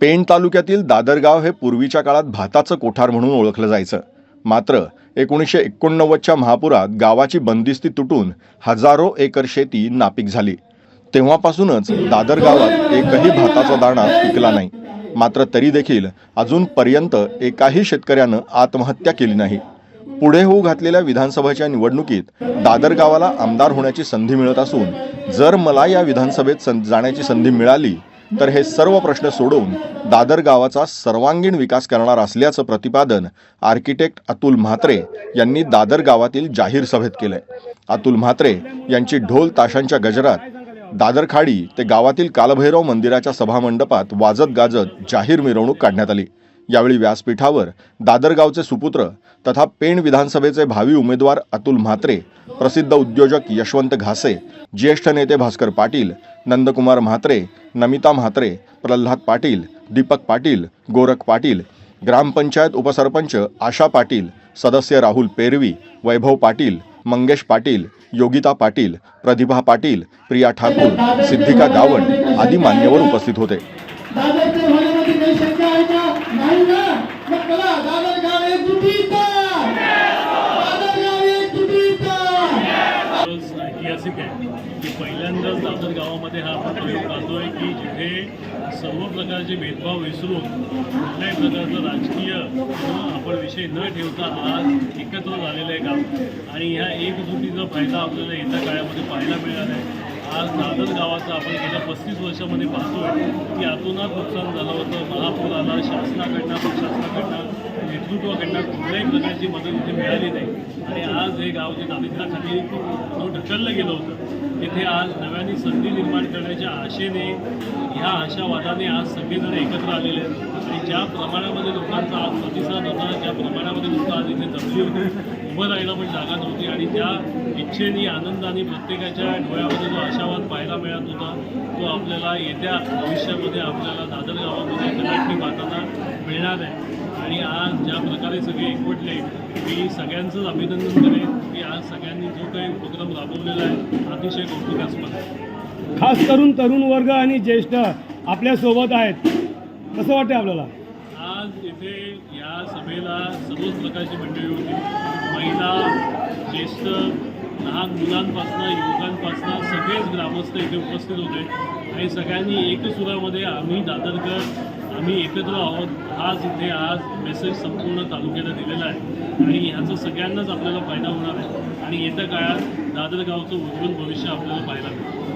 पेण तालुक्यातील दादरगाव हे पूर्वीच्या काळात भाताचं कोठार म्हणून ओळखलं जायचं. मात्र एकोणीसशे एकोणनव्वदच्या महापुरात गावाची बंदिस्ती तुटून हजारो एकर शेती नापीक झाली. तेव्हापासूनच दादर गावात एकही भाताचा दाणा पिकला नाही. मात्र तरी देखील अजूनपर्यंत एकाही शेतकऱ्यानं आत्महत्या केली नाही. पुढे होऊ घातलेल्या विधानसभेच्या निवडणुकीत दादर गावाला आमदार होण्याची संधी मिळत असून जर मला या विधानसभेत सं जाण्याची संधी मिळाली तर हे सर्व प्रश्न सोडवून दादर गावाचा सर्वांगीण विकास करणार असल्याचं प्रतिपादन आर्किटेक्ट अतुल म्हात्रे यांनी दादर गावातील जाहीर सभेत केलंय. अतुल म्हात्रे यांची ढोल ताशांच्या गजरात दादर खाडी ते गावातील कालभैरव मंदिराच्या सभामंडपात वाजत गाजत जाहीर मिरवणूक काढण्यात आली. यावेळी व्यासपीठावर दादरगावचे सुपुत्र तथा पेण विधानसभेचे भावी उमेदवार अतुल म्हात्रे प्रसिद्ध उद्योजक यशवंत घासे ज्येष्ठ नेते भास्कर पाटील नंदकुमार म्हात्रे नमिता म्हात्रे प्रल्हाद पाटील दीपक पाटील गोरख पाटील ग्रामपंचायत उपसरपंच आशा पाटील सदस्य राहुल पेरवी वैभव पाटील मंगेश पाटील योगिता पाटील प्रतिभा पाटील प्रिया ठाकूर सिद्धिका गावण आदी मान्यवर उपस्थित होते. नाही ना मग दादर गाव एक दादर गाव एक ऐतिहासिक आहे की पहिल्यांदाच दादर गावामध्ये हा आपण प्रयोग करतोय की जिथे सर्व प्रकारचे भेदभाव विसरून कुठल्याही प्रकारचं राजकीय आपण विषय न ठेवता आज एकत्र झालेलं आहे गाव. आणि ह्या एकजुटीचा फायदा आपल्याला येत्या काळामध्ये पाहायला मिळाला आहे. आज दादर गावाचं आपण गेल्या पस्तीस वर्षामध्ये पाहतोय की आतोनात नुकसान झालं होतं. महापूर आला शासनाकडनं प्रशासनाकडनं नेतृत्वाकडनं कुठल्याही प्रकारची मदत इथे मिळाली नाही. आणि आज हे गाव जे दारिद्र्याखाली जो ढकललं गेलं होतं तिथे आज नव्याने संधी निर्माण करण्याची आशेने ह्या आशावादाने आज सगळेजण एकत्र आलेले आहेत. आणि ज्या प्रमाणामध्ये लोकांचा आज प्रतिसाद होता ज्या प्रमाणामध्ये लोक आज इथे जमली होती उभं राहायला पण जागा नव्हती. आणि त्या इच्छेने आनंदाने प्रत्येकाच्या डोळ्यामध्ये जो आशावाद पाहायला मिळत होता तो आपल्याला येत्या भविष्यामध्ये आपल्याला दादर गावामध्ये कदाचित पाहताना मिळणार आहे. आणि आज ज्या प्रकारे सगळे एकवटले मी सगळ्यांचंच अभिनंदन करेन. आज सगळ्यांनी जो काही उपक्रम राबवलेला आहे अतिशय कौतुकास्पद आहे. खास करून तरुण वर्ग आणि ज्येष्ठ आपल्यासोबत आहेत. कसं वाटतं आपल्याला? आज इथे या सभेला सर्वच प्रकारची मंडळी होती. महिला ज्येष्ठ लहान मुलांपासनं युवकांपासनं सगळेच ग्रामस्थ इथे उपस्थित होते. आणि सगळ्यांनी एकसुरामध्ये आम्ही दादरकर आम्ही एकत्र आहोत. आज इथे आज मेसेज संपूर्ण तालुक्याला दिलेला आहे. आणि ह्याचा सगळ्यांनाच आपल्याला फायदा होणार आहे. आणि येत्या काळात दादर गावचं उज्ज्वल भविष्य आपल्याला पाहायला मिळेल.